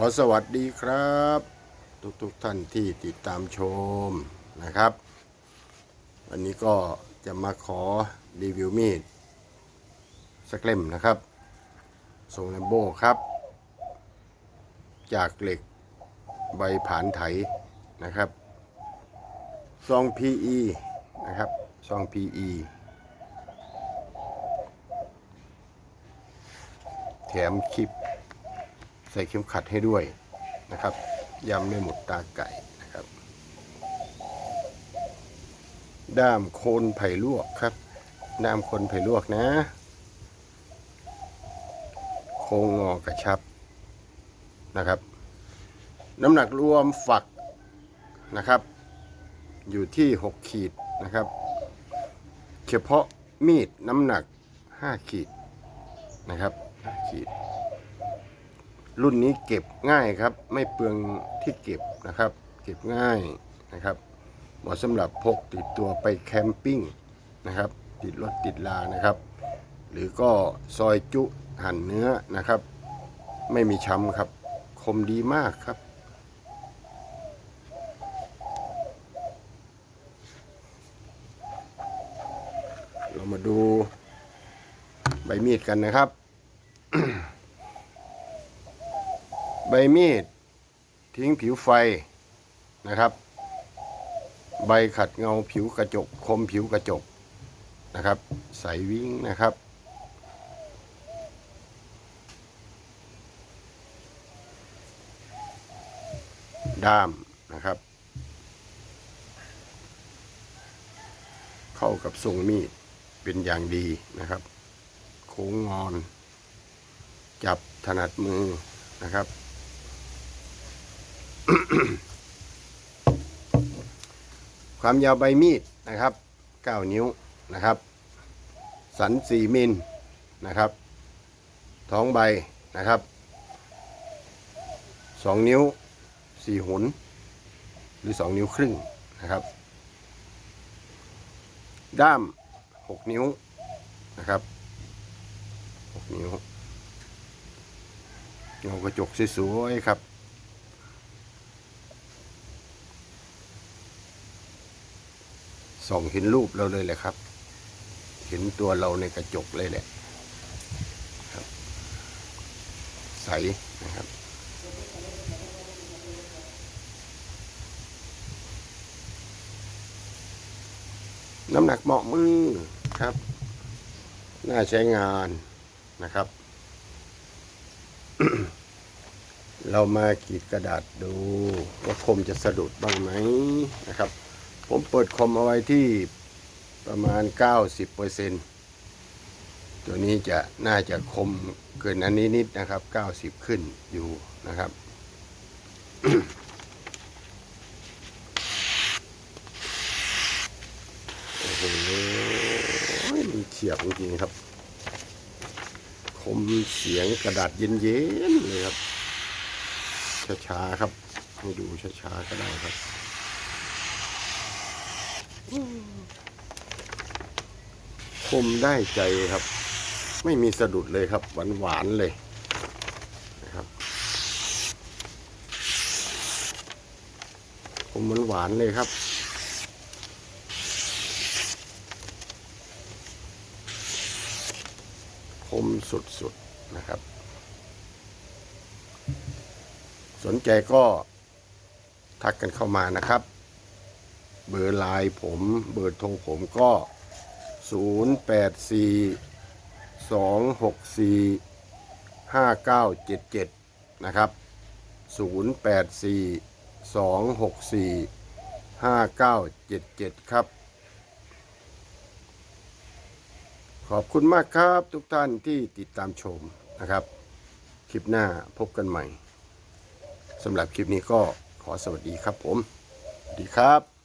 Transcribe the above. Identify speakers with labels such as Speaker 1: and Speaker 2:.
Speaker 1: ขอสวัสดีครับ ทุกๆทท่านที่ติดตามชมนะครับ วันนี้ก็จะมาขอรีวิวมีดสักเล่มนะครับทรงแลมโบครับ จากเหล็กใบผานไถนะครับซอง PE นะครับซอง PE แถมคลิป ส่เข็มขัดให้ด้วยนะครับยำไม่หมดตาไก่นะครับ ด้ามโคนไผ่ลวกครับ ด้ามโคนไผ่ลวกนะ โค้งงอกระชับนะครับ น้ำหนักรวมฝักนะครับ อยู่ที่ 6 ขีดนะครับ เฉพาะมีดน้ำหนัก 5 ขีดนะครับ5ขีด รุ่นนี้เก็บง่ายครับ ไม่เปลืองที่เก็บนะครับ เก็บง่ายนะครับเหมาะสำหรับพกติดตัวไปแคมปิ้งนะครับ ติดรถติดลานะครับ หรือก็ซอยจุหั่นเนื้อนะครับ ไม่มีช้ำครับ คมดีมากครับเรามาดูใบมีดกันนะครับ ใบมีด ทิ้งผิวไฟนะครับ ใบขัดเงาผิวกระจก คมผิวกระจกนะครับ ใสวิ่งนะครับ ด้ามนะครับ เข้ากับทรงมีดเป็นอย่างดีนะครับ โค้งงอน จับถนัดมือนะครับ ความยาวใบมีดนะครับ 9 นิ้วนะครับ สัน 4 มิลนะครับ ท้องใบนะครับ 2 นิ้ว 4หุนหรือ 2 นิ้วครึ่งนะครับ ด้าม 6 นิ้วนะครับ 6 นิ้วเงากระจกสวยๆครับ ส่องเห็นรูปเราเลยแหละครับ เห็นตัวเราในกระจกเลยแหละครับ ใสนะครับ น้ำหนักเหมาะมือครับ น่าใช้งานนะครับ เรามากรีดกระดาษดูว่าคมจะสะดุดบ้างไหมนะครับ ผมเปิดคอมเอาไว้ที่ประมาณ 90%ตัวนี้จะน่าจะคมเกินอันนี้นิดนะครับ 90 ขึ้นอยู่นะครับโอ้โหมันเฉียบจริงๆครับ คมเสียงกระดาษเย็นๆเลยครับ ช้าๆครับ ให้ดูช้าๆก็ได้ครับ คมได้ใจครับ ไม่มีสะดุดเลยครับ หวานๆเลยนะครับคมมันหวานเลยครับคมสุดๆนะครับ สนใจก็ทักกันเข้ามานะครับ เบอร์ไลน์ผม เบอร์โทรผมก็ 0 8 4 2 6 4 5 9 7 7 นะครับ 0 8 4 2 6 4 5 9 7 7 ครับ ขอบคุณมากครับทุกท่านที่ติดตามชมนะครับ คลิปหน้าพบกันใหม่สำหรับคลิปนี้ก็ขอสวัสดีครับผม สวัสดีครับ